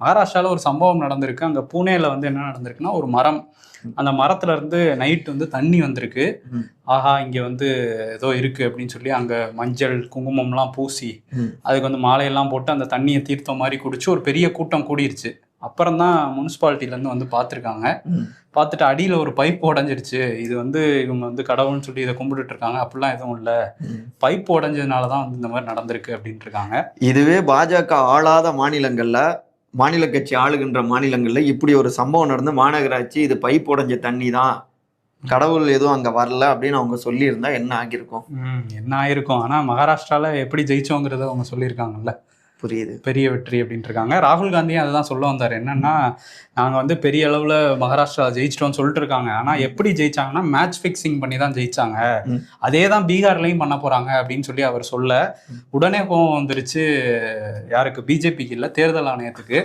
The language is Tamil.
மகாராஷ்டிரால ஒரு சம்பவம் நடந்திருக்கு. அங்க பூனேல வந்து என்ன நடந்திருக்குன்னா ஒரு மரம். அந்த மரத்துல இருந்து நைட் வந்து தண்ணி வந்திருக்கு. ஆஹா இங்க வந்து ஏதோ இருக்கு அப்படின்னு சொல்லி அங்க மஞ்சள் குங்குமம்லாம் பூசி. அதுக்கு வந்து மாலையெல்லாம் போட்டு அந்த தண்ணியை தீர்த்தம் மாதிரி குடிச்சு ஒரு பெரிய கூட்டம் கூடிருச்சு. அப்புறம் தான் முனிசிபாலிட்டில இருந்து வந்து பார்த்துருக்காங்க. பார்த்துட்டு அடியில ஒரு பைப் உடஞ்சிருச்சு. இது வந்து இவங்க வந்து கடவுள்னு சொல்லி இதை கும்பிட்டுட்டு இருக்காங்க. அப்படிலாம் எதுவும் இல்லை. பைப் உடஞ்சதுனால தான் வந்து இந்த மாதிரி நடந்திருக்கு அப்படின்ட்டு இருக்காங்க. இதுவே பாஜக ஆளாத மாநிலங்கள்ல மாநில கட்சி ஆளுகின்ற மாநிலங்களில் இப்படி ஒரு சம்பவம் நடந்து மாநகராட்சி இது பைப் உடைஞ்ச தண்ணி தான் கடவுள் எதுவும் அங்கே வரல அப்படின்னு அவங்க சொல்லியிருந்தா என்ன ஆகியிருக்கும்? என்ன ஆகிருக்கும் ஆனால் மகாராஷ்டிராவில் எப்படி ஜெயிச்சோங்கிறத அவங்க சொல்லியிருக்காங்கல்ல. புரியுது. பெரிய வெற்றி அப்படின்ட்டு இருக்காங்க ராகுல் காந்தியும் அதுதான் சொல்ல வந்தார். என்னன்னா நாங்க வந்து பெரிய அளவுல மகாராஷ்டிரா ஜெயிச்சிட்டோம்னு சொல்லிட்டு இருக்காங்க ஆனா எப்படி ஜெயிச்சாங்கன்னா மேட்ச் ஃபிக்சிங் பண்ணி தான் ஜெயிச்சாங்க. அதே தான் பீகார்லயும் பண்ண போறாங்க அப்படின்னு சொல்லி அவர் சொல்ல. உடனே கோவம் வந்துருச்சு. யாருக்கு? பிஜேபிக்கு இல்ல தேர்தல் ஆணையத்துக்கு.